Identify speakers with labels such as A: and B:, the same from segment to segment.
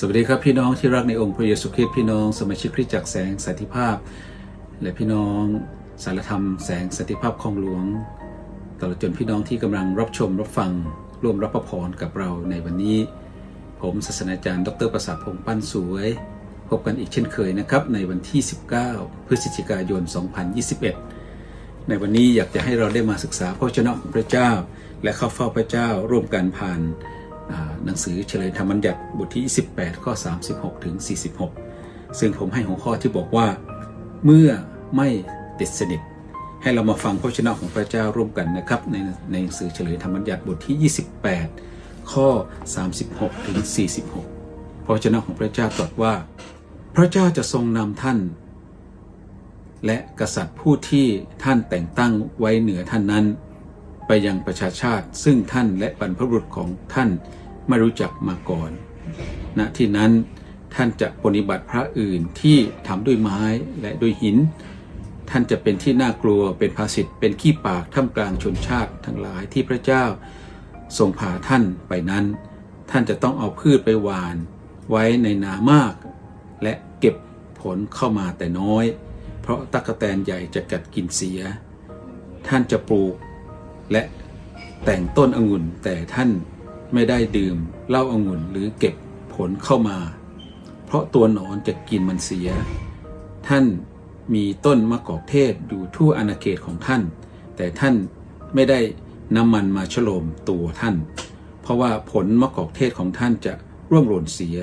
A: สวัสดีครับพี่น้องที่รักในองค์พระเยซูคริสต์พี่น้องสมาชิกคริสตจักรแสงสันติภาพ และพี่น้องสารธรรมแสงสันติภาพของหลวงตลอดจนพี่น้องที่กำลังรับชมรับฟังร่วมรับพระพรกับเราในวันนี้ ผมศาสนาจารย์ ดรประสาทพงษ์ปั้นสวย พบกันอีกเช่นเคยนะครับ ในวันที่ 19 พฤศจิกายน 2021 ในวันนี้อยากจะให้เราได้มาศึกษาพระวจนะของพระเจ้า และเข้าเฝ้าพระเจ้าร่วมกันผ่าน หนังสือเฉลยธรรมบัญญัติบทที่ 28 ข้อ 36 ถึง 46 ซึ่งผมให้หัวข้อที่บอกว่า เมื่อไม่ติดสนิท ให้เรามาฟังพระวจนะของพระเจ้าร่วมกันนะครับ ในในหนังสือเฉลยธรรมบัญญัติบทที่ 28 ข้อ 36 ถึง 46 พระวจนะของพระเจ้าตรัสว่า พระเจ้าจะทรงนำท่าน และกษัตริย์ผู้ที่ท่านแต่งตั้งไว้เหนือท่านนั้น ไปยังประชาชาติ ซึ่งท่านและบรรพบุรุษของท่านไม่รู้จักมาก่อนณที่นั้นท่านจะปฏิบัติพระอื่นที่ทำด้วยไม้และด้วยหิน ท่านจะเป็นที่น่ากลัวเป็นภาสิทธ์เป็นขี้ปากท่ามกลางชนชาติทั้งหลายที่พระเจ้าทรงพาท่านไปนั้น ท่านจะต้องเอาพืชไปหวาน ไว้ในนามาก และเก็บผลเข้ามาแต่น้อย เพราะตั๊กแตนใหญ่จะกัดกินเสีย ท่านจะปลูก และแต่งต้นองุ่นแต่ท่านไม่ได้ดื่มเหล้าองุ่นหรือเก็บผลเข้ามา เพราะตัวหนอนจะกินมันเสีย ท่านมีต้นมะกอกเทศอยู่ทั่วอาณาเขตของท่าน แต่ท่านไม่ได้นำมันมาฉโลมตัวท่าน เพราะว่าผลมะกอกเทศของท่านจะร่วงหล่นเสีย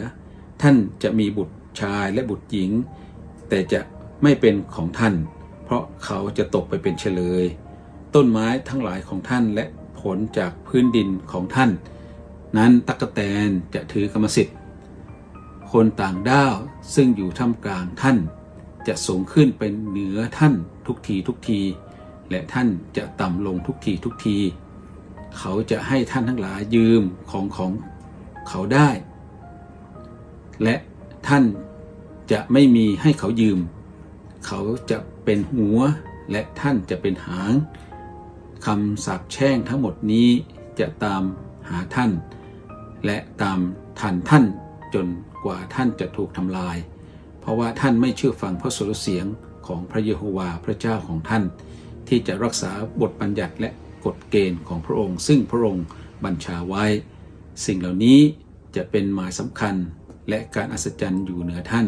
A: ท่านจะมีบุตรชายและบุตรหญิง แต่จะไม่เป็นของท่าน เพราะเขาจะตกไปเป็นเฉลย ต้นไม้ทั้งหลายของท่านและผลจากพื้นดินของท่าน นั้นตั๊กแตนจะถือกรรมสิทธิ์ คนต่างด้าวซึ่งอยู่ท่ามกลางท่าน จะสูงขึ้นเป็นเหนือท่านทุกทีทุกที และท่านจะต่ำลงทุกทีทุกที เขาจะให้ท่านทั้งหลายยืมของของเขาได้ และท่านจะไม่มีให้เขายืม เขาจะเป็นหัวและท่านจะเป็นหาง คำสาปแช่งทั้งหมดนี้จะตามหาท่าน และตามทันท่านจนกว่าท่านจะถูกทำลาย เพราะว่าท่านไม่เชื่อฟังพระสุรเสียงของพระเยโฮวาห์พระเจ้าของท่าน ที่จะรักษาบทบัญญัติและกฎเกณฑ์ของพระองค์ ซึ่งพระองค์บัญชาไว้ สิ่งเหล่านี้จะเป็นหมายสำคัญและการอัศจรรย์อยู่เหนือท่าน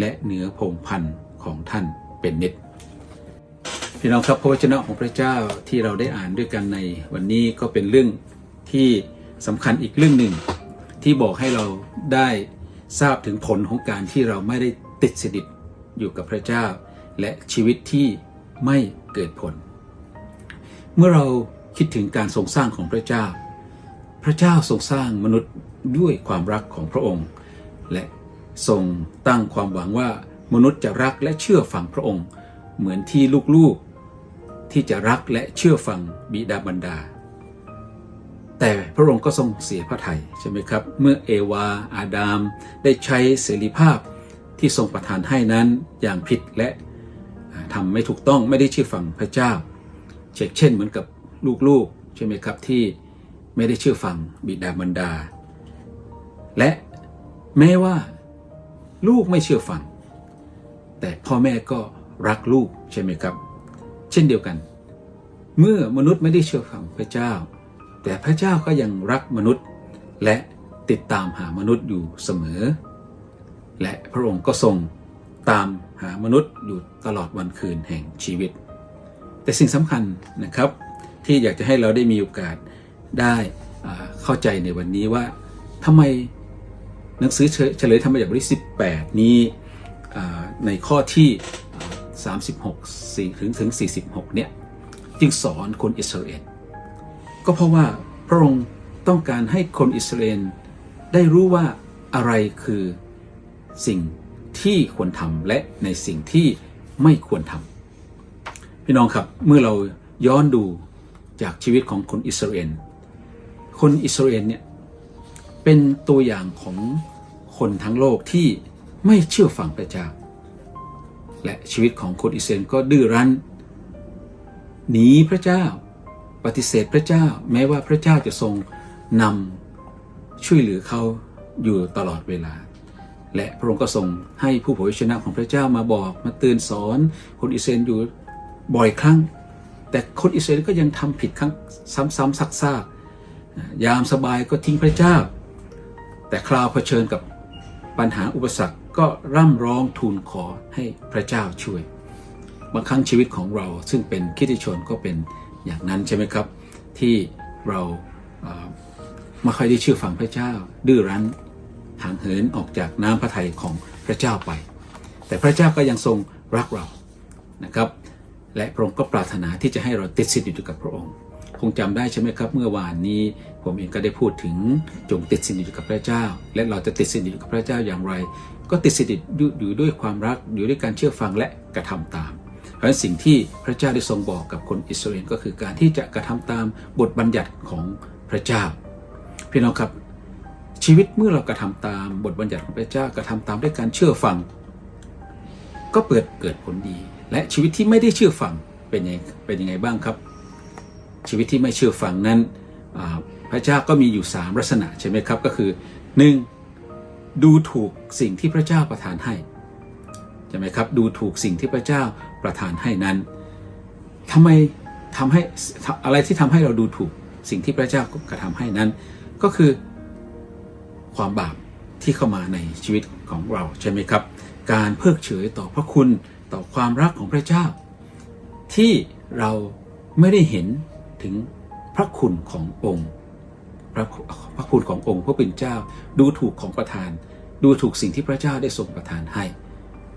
A: และเหนือพงพันธ์ของท่านเป็นนิด พี่น้องครับพระวจนะของพระเจ้าที่เราได้อ่านด้วยกันในวันนี้ก็เป็นเรื่องที่สำคัญอีกเรื่องหนึ่ง ที่บอกให้เราได้ทราบถึงผลของการที่เราไม่ได้ติดสนิทอยู่กับพระเจ้า และชีวิตที่ไม่เกิดผล เมื่อเราคิดถึงการทรงสร้างของพระเจ้า พระเจ้าทรงสร้างมนุษย์ด้วยความรักของพระองค์ และทรงตั้งความหวังว่ามนุษย์จะรักและเชื่อฟังพระองค์ เหมือนที่ลูกๆ ที่จะรักและเชื่อฟังบิดาบรรดา แต่พระองค์ก็ทรงเสียพระทัยใช่ไหมครับ เมื่อเอวา อาดาม ได้ใช้เสรีภาพที่ทรงประทานให้นั้นอย่างผิดและทำไม่ถูกต้องไม่ได้เชื่อฟังพระเจ้า เช่นเช่นเหมือนกับลูกๆใช่ไหมครับที่ไม่ได้เชื่อฟังบิดาบรรดา และแม้ว่าลูกไม่เชื่อฟัง แต่พ่อแม่ก็รักลูกใช่ไหมครับ เช่นเดียวกัน เมื่อมนุษย์ไม่ได้เชื่อฟังพระเจ้า แต่พระเจ้าก็ยังรักมนุษย์ และติดตามหามนุษย์อยู่เสมอ และพระองค์ก็ทรงตามหามนุษย์อยู่ตลอดวันคืนแห่งชีวิต แต่สิ่งสำคัญนะครับ ที่อยากจะให้เราได้มีโอกาสได้เข้าใจในวันนี้ว่าทำไมหนังสือเฉลยธรรมบัญญัติบทที่18 นี้ในข้อที่ 36 4ถึงถึง 46 เนี่ย จึงสอนคนอิสราเอลก็เพราะว่าพระองค์ต้องการให้คนอิสราเอลได้รู้ว่าอะไรคือสิ่งที่ควรทำและในสิ่งที่ไม่ควรทำพี่น้องครับเมื่อเราย้อนดูจากชีวิตของคนอิสราเอลคนอิสราเอลเนี่ยเป็นตัวอย่างของคนทั้งโลกที่ไม่เชื่อฟังพระเจ้า และชีวิตของคนอิสราเอลก็ดื้อรั้นหนีพระเจ้าปฏิเสธพระเจ้าแม้ว่าพระเจ้าจะทรงนำช่วยเหลือเขาอยู่ตลอดเวลา และพระองค์ก็ทรงให้ผู้เผยพระชนะของพระเจ้ามาบอกมาเตือนสอนคนอิสราเอลอยู่บ่อยครั้ง แต่คนอิสราเอลก็ยังทำผิดครั้งซ้ำๆซักๆยามสบายก็ทิ้งพระเจ้า แต่คราวเผชิญกับ ปัญหาอุปสรรคก็ร่ำร้องทูลขอให้พระเจ้าช่วย บางครั้งชีวิตของเราซึ่งเป็นคริสติชนก็เป็นอย่างนั้นใช่ไหมครับ ที่เราไม่ค่อยได้เชื่อฟังพระเจ้า ดื้อรั้นห่างเหินออกจากน้ำพระทัยของพระเจ้าไป แต่พระเจ้าก็ยังทรงรักเรานะครับ และพระองค์ก็ปรารถนาที่จะให้เราติดสิทธิ์อยู่กับพระองค์ งจำได้ใช่ไหมครับ เมื่อวานนี้ ผมเองก็ได้พูดถึงจงติดสนิทอยู่กับพระเจ้า และเราจะติดสนิทอยู่กับพระเจ้าอย่างไร ก็ติดสนิทอยู่อยู่ด้วยความรักอยู่ด้วยการเชื่อฟังและกระทำตาม เพราะฉะนั้นสิ่งที่พระเจ้าได้ทรงบอกกับคนอิสราเอลก็คือการที่จะกระทำตามบทบัญญัติของพระเจ้าพี่น้องครับชีวิตเมื่อเรากระทำตามบทบัญญัติของพระเจ้ากระทำตามด้วยการเชื่อฟัง ก็เปิดเกิดผลดี และชีวิตที่ไม่ได้เชื่อฟังเป็นยังเป็นยังไงบ้างครับ ชีวิตที่ไม่เชื่อฟังนั้นพระเจ้าก็มีอยู่ 3 ลักษณะใช่ไหมครับก็คือ 1. ดูถูกสิ่งที่พระเจ้าประทานให้ใช่ไหมครับดูถูกสิ่งที่พระเจ้าประทานให้นั้นทำไมทำให้อะไรที่ทำให้เราดูถูกสิ่งที่พระเจ้ากระทำให้นั้น ก็คือความบาปที่เข้ามาในชีวิตของเราใช่ไหมครับ การเพิกเฉยต่อพระคุณต่อความรักของพระเจ้า ที่เราไม่ได้เห็น ถึงพระคุณขององค์ พระพระคุณขององค์พระเป็นเจ้าดูถูกของประธาน ดูถูกสิ่งที่พระเจ้าได้ทรงประทานให้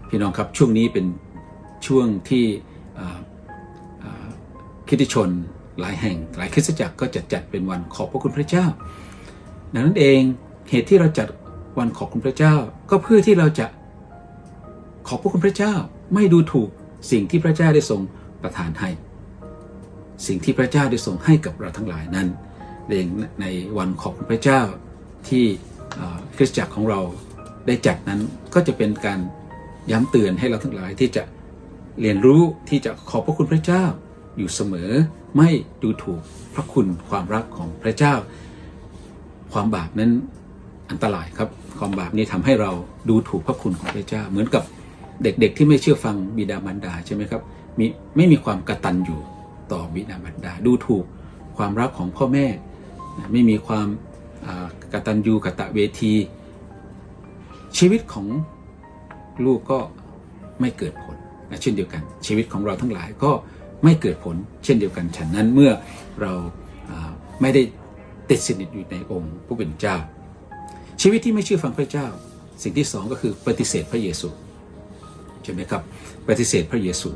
A: พี่น้องครับช่วงนี้เป็นช่วงที่อ่าอ่าคริสตชนหลายแห่งหลายคริสตจักรก็จะจัดเป็นวันขอบพระคุณพระเจ้า ดังนั้นเองเหตุที่เราจัดวันขอบคุณพระเจ้า ก็เพื่อที่เราจะขอบพระคุณพระเจ้า ไม่ดูถูกสิ่งที่พระเจ้าได้ทรงประทานให้ สิ่งที่พระเจ้าได้ทรงให้กับเราทั้งหลายนั้นเองในวันขอบคุณพระเจ้าที่คริสตจักรของเราได้จัดนั้นก็จะเป็นการย้ำเตือนให้เราทั้งหลายที่จะเรียนรู้ที่จะขอบพระคุณพระเจ้าอยู่เสมอไม่ดูถูกพระคุณความรักของพระเจ้า ความบาปนั้นอันตรายครับ ความบาปนี้ทำให้เราดูถูกพระคุณของพระเจ้า เหมือนกับเด็กๆ ที่ไม่เชื่อฟังบิดามารดาใช่ไหมครับมีไม่มีความกระตัญญู ต่อบิดามารดา ดูถูกความรักของพ่อแม่ ไม่มีความกตัญญูกตเวที ชีวิตของลูกก็ไม่เกิดผลนะเช่นเดียวกัน ชีวิตของเราทั้งหลายก็ไม่เกิดผล เช่นเดียวกันฉะนั้นเมื่อเราไม่ได้ติดสนิทอยู่ในองค์ผู้เป็นเจ้า ชีวิตที่ไม่เชื่อฟังพระเจ้า สิ่งที่สองก็คือปฏิเสธพระเยซูใช่ไหมครับ ปฏิเสธพระเยซู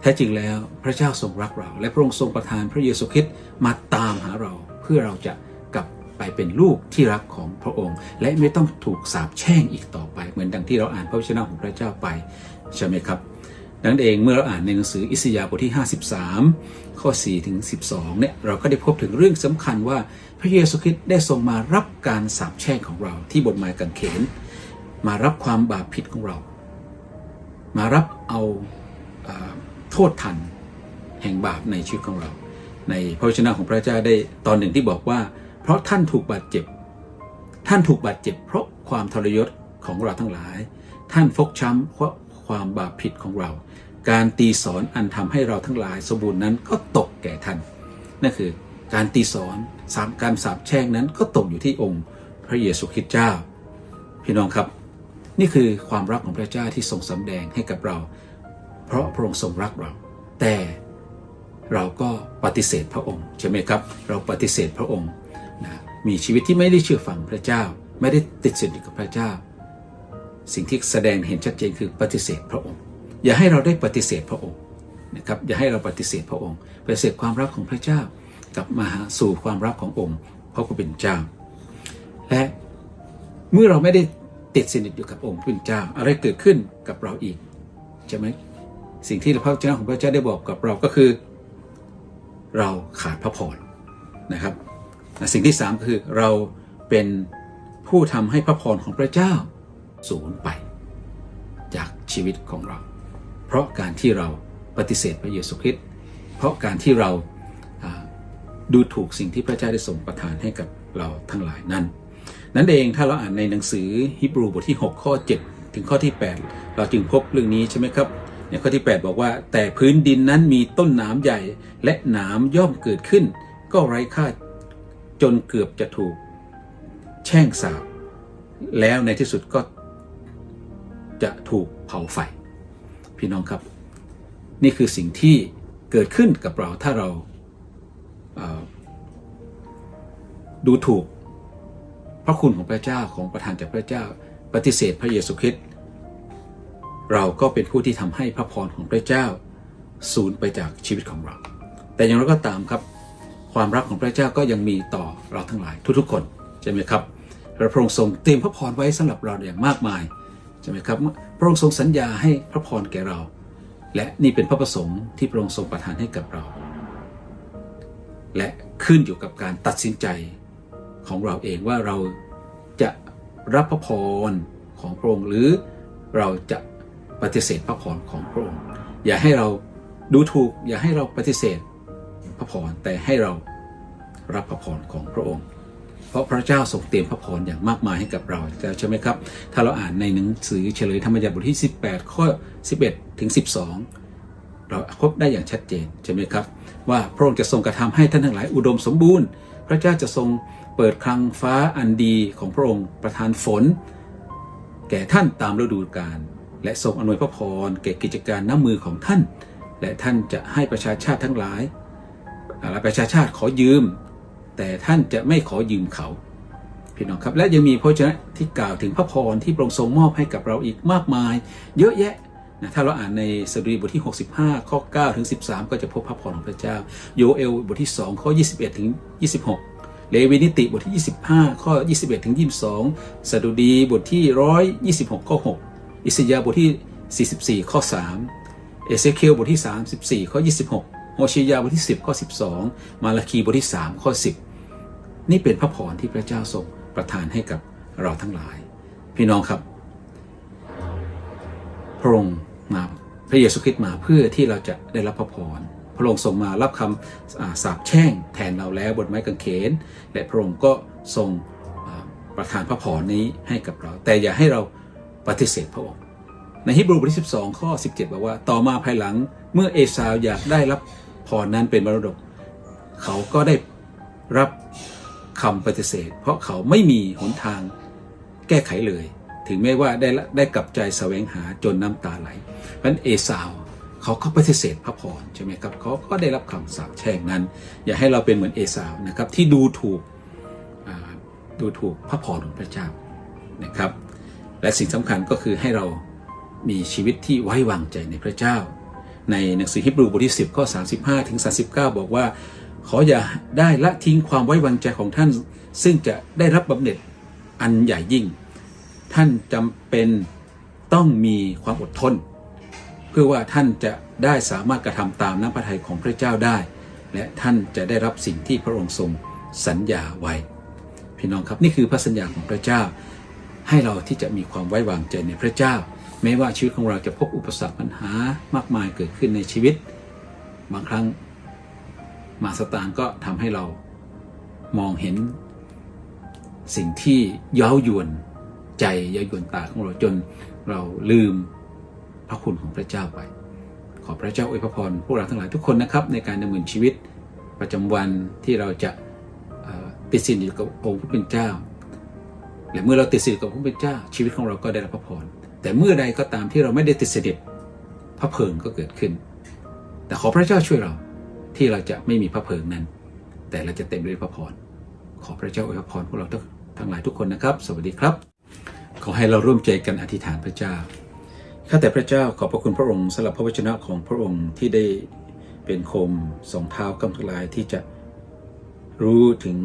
A: แท้จริงแล้วพระเจ้าทรงรักเรา และพระองค์ทรงประทานพระเยซูคริสต์มาตามหาเราเพื่อเราจะกลับไปเป็นลูกที่รักของพระองค์ และไม่ต้องถูกสาปแช่งอีกต่อไป เหมือนดังที่เราอ่านพระวจนะของพระเจ้าไปใช่ไหมครับดังนั้นเองเมื่อเราอ่านในหนังสืออิสยาห์บทที่ 53 ข้อ4ถึง12เนี่ยเราก็ได้พบถึงเรื่องสำคัญว่าพระเยซูคริสต์ได้ทรงมารับการสาปแช่งของเราที่บนไม้กางเขน มารับความบาปผิดของเรา มารับเอา โทษทันแห่งบาปในชีวิตของเรา ในพระวจนะของพระเจ้าได้ตอนหนึ่งที่บอกว่า เพราะท่านถูกบาดเจ็บ ท่านถูกบาดเจ็บ เพราะความทรยศของเราทั้งหลาย ท่านฟกช้ำเพราะความบาปผิดของเรา การตีสอนอันทำให้เราทั้งหลาย สมบูรณ์นั้นก็ตกแก่ท่านนั่นคือการตีสอนสามการสาปแช่งนั้นก็ตกอยู่ที่องค์พระเยซูคริสต์เจ้า พี่น้องครับ นี่คือความรักของพระเจ้าที่ทรงสำแดงให้กับเรา เพราะพระองค์ทรงรักเรา แต่เราก็ปฏิเสธพระองค์ใช่ไหมครับ เราปฏิเสธพระองค์นะมีชีวิตที่ไม่ได้เชื่อฟังพระเจ้า ไม่ได้ติดสนิทกับพระเจ้า สิ่งที่แสดงเห็นชัดเจนคือปฏิเสธพระองค์ อย่าให้เราได้ปฏิเสธพระองค์นะครับอย่าให้เราปฏิเสธพระองค์ปฏิเสธความรักของพระเจ้ากลับมาหาสู่ความรักขององค์พระผู้เป็นเจ้า และเมื่อเราไม่ได้ติดสนิทอยู่กับองค์พระผู้เป็นเจ้า อะไรเกิดขึ้นกับเราอีกใช่ไหม สิ่งที่พระเจ้าของพระเจ้าได้บอกกับเราก็คือ เราขาดพระพรนะครับ สิ่งที่สามคือเราเป็นผู้ทำให้พระพรของพระเจ้าสูญไป จากชีวิตของเรา เพราะการที่เราปฏิเสธพระเยซูคริสต์เพราะการที่เราอ่าดูถูกสิ่งที่พระเจ้าได้ทรงประทานให้กับเราทั้งหลายนั้น นั่นเองถ้าเราอ่านในหนังสือฮิบรูบทที่ 6 ข้อ 7 ถึงข้อที่ 8 เราจึงพบเรื่องนี้ใช่ไหมครับ ในข้อที่ 8 บอกว่า แต่พื้นดินนั้นมีต้นหนามใหญ่ และหนามย่อมเกิดขึ้น ก็ไร้ค่าจนเกือบจะถูก แช่งสาบแล้วในที่สุดก็จะถูกเผาไฟ พี่น้องครับ นี่คือสิ่งที่เกิดขึ้นกับเราถ้าเราเอ่อดูถูกพระคุณของพระเจ้าของประทานจากพระเจ้า ปฏิเสธพระเยซูคริสต์ เราก็เป็นผู้ที่ทำให้พระพรของพระเจ้าสูญไปจากชีวิตของเรา แต่อย่างไรก็ตามครับ ความรักของพระเจ้าก็ยังมีต่อเราทั้งหลายทุกๆคนใช่ไหมครับและพระองค์ทรงเตรียมพระพรไว้สำหรับเราอย่างมากมายใช่ไหมครับพระองค์ทรงสัญญาให้พระพรแก่เรา และนี่เป็นพระประสงค์ที่พระองค์ทรงประทานให้กับเรา และขึ้นอยู่กับการตัดสินใจของเราเองว่าเราจะรับพระพรของพระองค์หรือเราจะ ปฏิเสธพระพรของพระองค์ อย่าให้เราดูถูก อย่าให้เราปฏิเสธพระพรแต่ให้เรารับพระพรของพระองค์ เพราะพระเจ้าทรงเตรียมพระพรอย่างมากมายให้กับเราใช่ไหมครับ ถ้าเราอ่านในหนังสือเฉลยธรรมยาบทที่ 18 ข้อ 11 ถึง 12 เราพบได้อย่างชัดเจนใช่ไหมครับ ว่าพระองค์จะทรงกระทำให้ท่านทั้งหลายอุดมสมบูรณ์ พระเจ้าจะทรงเปิดคลังฟ้าอันดีของพระองค์ประทานฝน แก่ท่านตามฤดูกาล และทรงอำนวยพระพรแก่กิจการน้ำมือของท่าน และท่านจะให้ประชาชาติทั้งหลายหลาประชาชาติขอยืม แต่ท่านจะไม่ขอยืมเขาพี่น้องครับและยังมีพระเจ้าที่กล่าวถึงพระพรที่พระองค์ทรงมอบให้กับเราอีกมากมาย เยอะแยะนะถ้าเราอ่านในสดุดีบทที่ 65 ข้อ9ถึง13 ก็จะพบพระพรของพระเจ้า โยเอลบทที่ 2 ข้อ 21ถึง26 เลวีนิติบทที่ 25 ข้อ 21ถึง22 สดุดีบทที่ 126 ข้อ 6 อิสยาห์บทที่ 44 ข้อ 3 เอเซเคียลบทที่ 34 ข้อ 26 โฮชิยาบทที่ 10 ข้อ 12 มาลาคีบทที่ 3 ข้อ 10 นี่เป็นพระพรที่พระเจ้าทรงประทานให้กับเราทั้งหลาย พี่น้องครับ พระองค์มาพระเยซูคริสต์มาเพื่อที่เราจะได้รับพระพร พระองค์ทรงมารับคำสาปแช่งแทนเราแล้วบนไม้กางเขน และพระองค์ก็ทรงประทานพระพรนี้ให้กับเรา แต่อย่าให้เรา ปฏิเสธพระองค์ในฮิบรูบทที่12 ข้อ 17 บอกว่า ต่อมาภายหลังเมื่อเอสาวอยากได้รับพรนั้นเป็นมรดก เขาก็ได้รับคำปฏิเสธ เพราะเขาไม่มีหนทางแก้ไขเลย ถึงแม้ว่าได้ได้กลับใจแสวงหาจนน้ำตาไหลเพราะนั้นเอสาวเขาก็ปฏิเสธพระพรใช่ไหมครับเขาก็ได้รับคำสาปแช่งนั้น อย่าให้เราเป็นเหมือนเอสาวนะครับที่ดูถูกดูถูกพระพรของพระเจ้านะครับ และสิ่งสำคัญก็คือให้เรามีชีวิตที่ไว้วางใจในพระเจ้า ในหนังสือฮิบรูบทที่ 10 ข้อ 35 ถึง 39 บอกว่า ขออย่าได้ละทิ้งความไว้วางใจของท่าน ซึ่งจะได้รับบำเหน็จอันใหญ่ยิ่ง ท่านจำเป็นต้องมีความอดทน เพื่อว่าท่านจะได้สามารถกระทำตามน้ำพระทัยของพระเจ้าได้ และท่านจะได้รับสิ่งที่พระองค์ทรงสัญญาไว้ พี่น้องครับนี่คือพระสัญญาของพระเจ้า ให้เราที่จะมีความไว้วางใจในพระเจ้า แม้ว่าชีวิตของเราจะพบอุปสรรคปัญหามากมายเกิดขึ้นในชีวิต บางครั้งมาสตานก็ทำให้เรามองเห็น สิ่งที่เย้ายวนใจเย้ายวนตาของเราจนเราลืมพระคุณของพระเจ้าไป ขอพระเจ้าอวยพรพวกเราทั้งหลายทุกคนนะครับ ในการดำเนินชีวิตประจำวันที่เราจะติดสินอยู่กับองค์พระผู้เป็นเจ้า และเมื่อเราติดสนิทกับพระผู้เป็นเจ้าชีวิตของเราก็ได้รับพระพรแต่เมื่อใดก็ตามที่เราไม่ได้ติดสนิทพระเพลิงก็เกิดขึ้น แต่ขอพระเจ้าช่วยเราที่เราจะไม่มีพระเพลิงนั้น แต่เราจะเต็มด้วยพระพรขอพระเจ้าอวยพรพวกเราทั้งหลายทุกคนนะครับ สวัสดีครับ ขอให้เราร่วมใจกันอธิษฐานพระเจ้าข้าแต่พระเจ้าขอบพระคุณพระองค์สำหรับพระวจนะของพระองค์ที่ได้เป็นโคมสองเท้ากำทลายที่จะรู้ถึง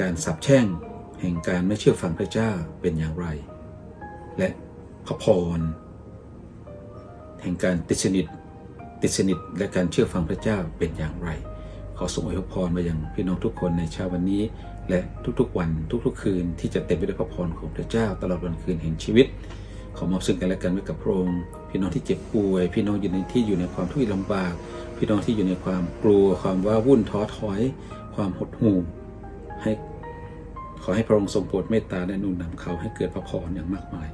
A: การสับแช่ง แห่งการไม่เชื่อฟังพระเจ้าเป็นอย่างไร และพระพร แห่งการติดสนิทติดสนิทและการเชื่อฟังพระเจ้าเป็นอย่างไร ขอส่งอวยพรมายังพี่น้องทุกคนในเช้าวันนี้ และทุกๆวันทุกๆ คืนที่จะเต็มไปด้วยพระพรของพระเจ้าตลอดวันคืนแห่งชีวิต ขอมอบซึ่งกันและกันไว้กับพระองค์พี่น้องที่เจ็บป่วย พี่น้องอยู่ในที่อยู่ในความทุกข์ลำบาก พี่น้องที่อยู่ในความกลัวความว้าวุ่นท้อถอย ความหดหู่ให้ ขอให้พระองค์ทรงโปรดเมตตาและนุนนำเขาให้เกิดพระพรอย่างมากมาย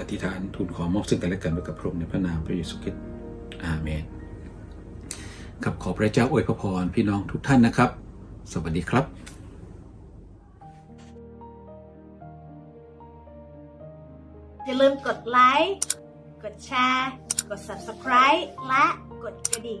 A: อธิษฐานทูลขอมอบซึ่งกันและกันไว้กับพระองค์ในพระนามพระเยซูคริสต์อาเมนครับขอพระเจ้าอวยพระพรพี่น้องทุกท่านนะครับ สวัสดีครับ
B: อย่าลืมกดไลค์ กดแชร์ กด subscribe และกดกระดิ่ง